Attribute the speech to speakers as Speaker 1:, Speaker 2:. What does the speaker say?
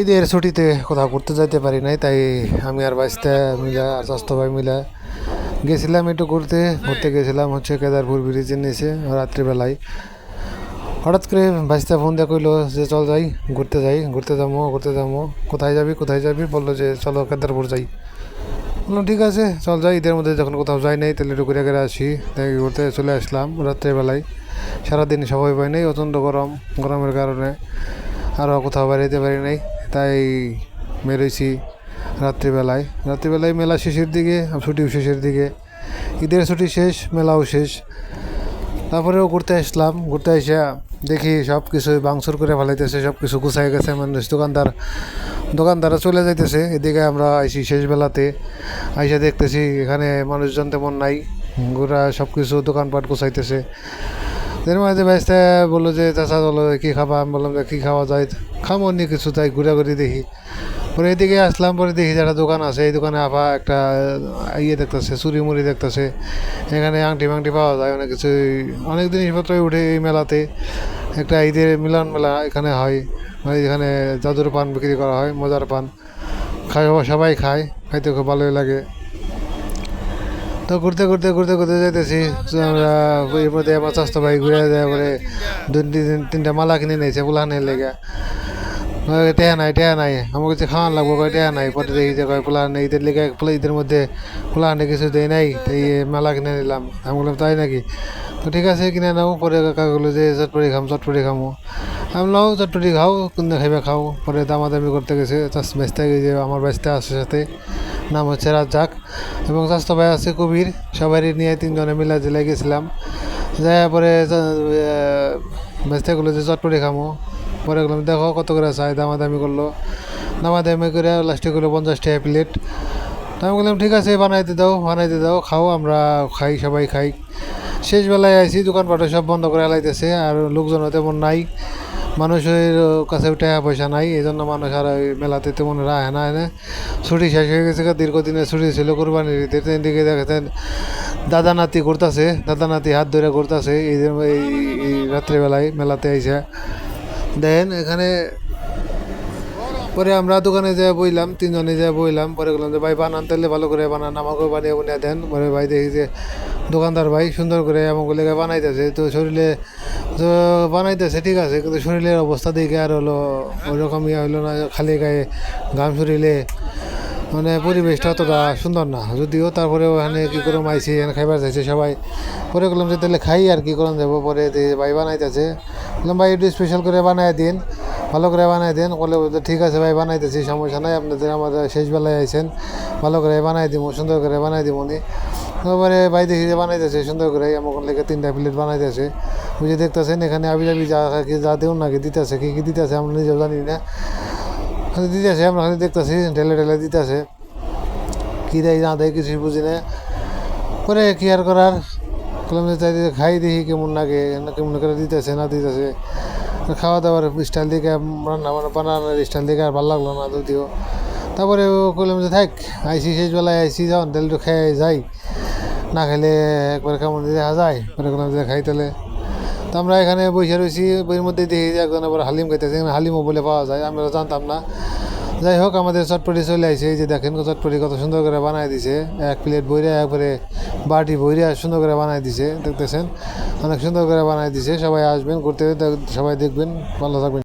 Speaker 1: ঈদের ছুটিতে কোথাও ঘুরতে যাইতে পারি নাই, তাই আমি আর বাইশটা মিলা আর স্বাস্থ্য ভাই মিলা গেছিলাম একটু ঘুরতে। ঘুরতে গেছিলাম হচ্ছে কেদারপুর ব্রিজের নিচে রাত্রিবেলায়। হঠাৎ করে বাইশটা ফোন দিয়ে কইলো যে, চল যাই, ঘুরতে যাই, ঘুরতে যাব ঘুরতে যাব। কোথায় যাবি কোথায় যাবি? বলল যে, চলো কেদারপুর যাই। বললাম ঠিক আছে, চল যাই। ঈদের মধ্যে যখন কোথাও যাই নাই, তাহলে একটু ঘুরে ঘুরে আসি। তাই ঘুরতে চলে আসলাম রাত্রেবেলায়। সারাদিন সবাই পাই নাই অত্যন্ত গরম, গরমের কারণে আরও কোথাও বেরোতে পারি নাই। তাই বেরোইছি রাত্রিবেলায়। রাত্রিবেলায় মেলা শেষের দিকে ছুটিও শেষের দিকে। ঈদের ছুটি শেষ, মেলাও শেষ। তারপরেও ঘুরতে আসলাম। ঘুরতে এসে দেখি সব কিছু বাংসুর করে ফেলাইতেছে সব কিছু গুছাই গেছে। মানুষ দোকানদার, দোকানদাররা চলে যাইতেছে। এদিকে আমরা আইসি শেষ বেলাতে আইসা দেখতেছি এখানে মানুষজন তেমন নাই। ঘোরা সব কিছু দোকানপাট গুছাইতেছে। এর মাঝে ব্যস্তা বলল যে চাষা বলো, কী খাবা? আমি বললাম যে, কী খাওয়া যায়? খামো নি কিছু, তাই ঘুরে ঘুরে দেখি। পরে এদিকে আসলাম, পরে দেখি যে একটা দোকান আছে। এই দোকানে আফা একটা ইয়ে দেখতেছে, চুরি মুড়ি দেখতেছে। এখানে আংটি মাংটি পাওয়া যায়, অনেক কিছু। অনেক জিনিসপত্রই উঠে এই মেলাতে। একটা ঈদের মিলন মেলা এখানে হয়। মানে এখানে জাদুর পান বিক্রি করা হয়, মজার পান। খায়, সবাই খায়, খাইতে খুব ভালোই লাগে। তো ঘুরতে ঘুরতে ঘুরতে ঘুরতে যেতেছি আমরা এর মধ্যে আমার স্বাস্থ্য ভাই ঘুরে যায় পরে দুই, তিন তিনটা মালা কিনে নিয়েছে পোলাহানের লেগে। টেহা নাই টেহা নাই। আমার কাছে খাওয়ান লাগবো, কয় টেহা নাই। পরে দেখি যে, কয় পোলাহান ঈদের লেগে ঈদের মধ্যে পোলাহানে কিছু দেয় নাই, তাই মালা কিনে নিলাম। আমি বললাম, তাই নাকি? তো ঠিক আছে, কিনে নাও, পরে কাকা বলল যে চটপটি খাম, চটপটি খামো। আমি নাও, চটপটি খাও কোন খাইবে খাও। পরে দামাদামি করতে গেছে বেচতে গেছে, আমার বেচতে আসে সাথে। নাম হচ্ছে রাজ্জাক এবং স্বাস্থ্য ভাই আছে কবির। সবারই নিয়ে তিনজনে মিলা জেলায় গেছিলাম। যাই পরে বেচতে গেলো যে চটপটি খামো। পরে গেলাম, দেখো কত করে চাই, দামাদামি করল। দামাদামি করে লাস্টে করল পঞ্চাশ টাকা প্লেট। তা আমি বললাম, ঠিক আছে, বানাইতে দাও বানাইতে দাও, খাও, আমরা খাই, সবাই খাই। শেষ বেলায় আইসি দোকানপাটে সব বন্ধ করে লাইতেছে আর লোকজনও তেমন নাই, মানুষের কাছে টাকা পয়সা নাই এই জন্য মানুষ আর ওই মেলাতে তেমন রায় না এনে ছুটি শেষ হয়ে গেছে দীর্ঘদিনের ছুটি ছিল কোরবানির তিন দিকে দেখেছেন দাদা নাতি ঘুরতেছে দাদা নাতি হাত ধরে ঘুরতেছে এই এই রাত্রিবেলায় মেলাতে আইসা। দেখেন এখানে পরে আমরা দোকানে যা বইলাম, তিনজনে যা বইলাম, পরে বললাম যে, ভাই বানান তাহলে ভালো করে বানান, আমাকেও বানিয়ে বানিয়ে দেন। পরে ভাই দেখি যে দোকানদার ভাই সুন্দর করে আমাকে বানাইতেছে, তো শরীরে, তো বানাইতেছে, ঠিক আছে, কিন্তু শরীরের অবস্থা দেখে আর হলো ওইরকমই হইল না, খালি গায়ে ঘাম শরীরে। মানে পরিবেশটা অতটা সুন্দর না, যদিও তারপরে ওখানে কী করে মাইছি এখানে খাইবার চাইছে সবাই। পরে বললাম যে তাহলে খাই আর কী করলাম যাব, পরে ভাই বানাইতেছে, বললাম ভাই একটু স্পেশাল করে বানাই দিন, ভালো করে বানাই দেন, বলে ঠিক আছে ভাই, বানাইতেছি, সমস্যা নাই, আপনাদের আমাদের শেষ বেলায় আইছেন ভালো করে বানাই দিব সুন্দর করে বানাই দিব উনি। তারপরে ভাই দেখি যে বানাইতেছে, সুন্দর করে আমার লেগে তিনটা প্লেট বানাইতেছে। বুঝে দেখতেছেন, এখানে আবি যাবি যা কি যা দেউন নাকি দিতেছে, কী কী দিতেছে আমরা নিজেও জানি না। দিতেছে, আমরা খালি দেখতেছি ঢেলে ঢেলে দিতেছে। কী দেয়, না দেয় কিছুই বুঝি না। পরে কি আর করার? কলম চাই খাই দেখি কেমন লাগে কেমন করে দিতেছে, না দিতেছে। খাওয়া দাওয়ার স্টাইল দিকে রান্না বান্না, বানানোর স্টাইল দিকে আর ভালো লাগল না যদিও। তারপরে ও কইলাম যে, থাক, আইসি শেষ বেলায় আইসি যখন তাহলে খেয়ে যাই। না খেলে একবার কেমন দেখা যায়? পরে যে খাই তাহলে তো আমরা এখানে বসে রয়েছি বইয়ের মধ্যে দেখি যে একজন আবার হালিম খাইতেছে, এখানে হালিমও বলে পাওয়া যায়, আমরা জানতাম না। যাই হোক, আমাদের চটপটি চলে আসে যে দেখেন চটপটি কত সুন্দর করে বানাই দিছে। এক প্লেট বইরে, একবারে বাটি বইরে সুন্দর করে বানাই দিছে, দেখতেছেন? অনেক সুন্দর করে বানাই দিছে, সবাই আসবেন, ঘুরতে, সবাই দেখবেন, ভালো থাকবেন।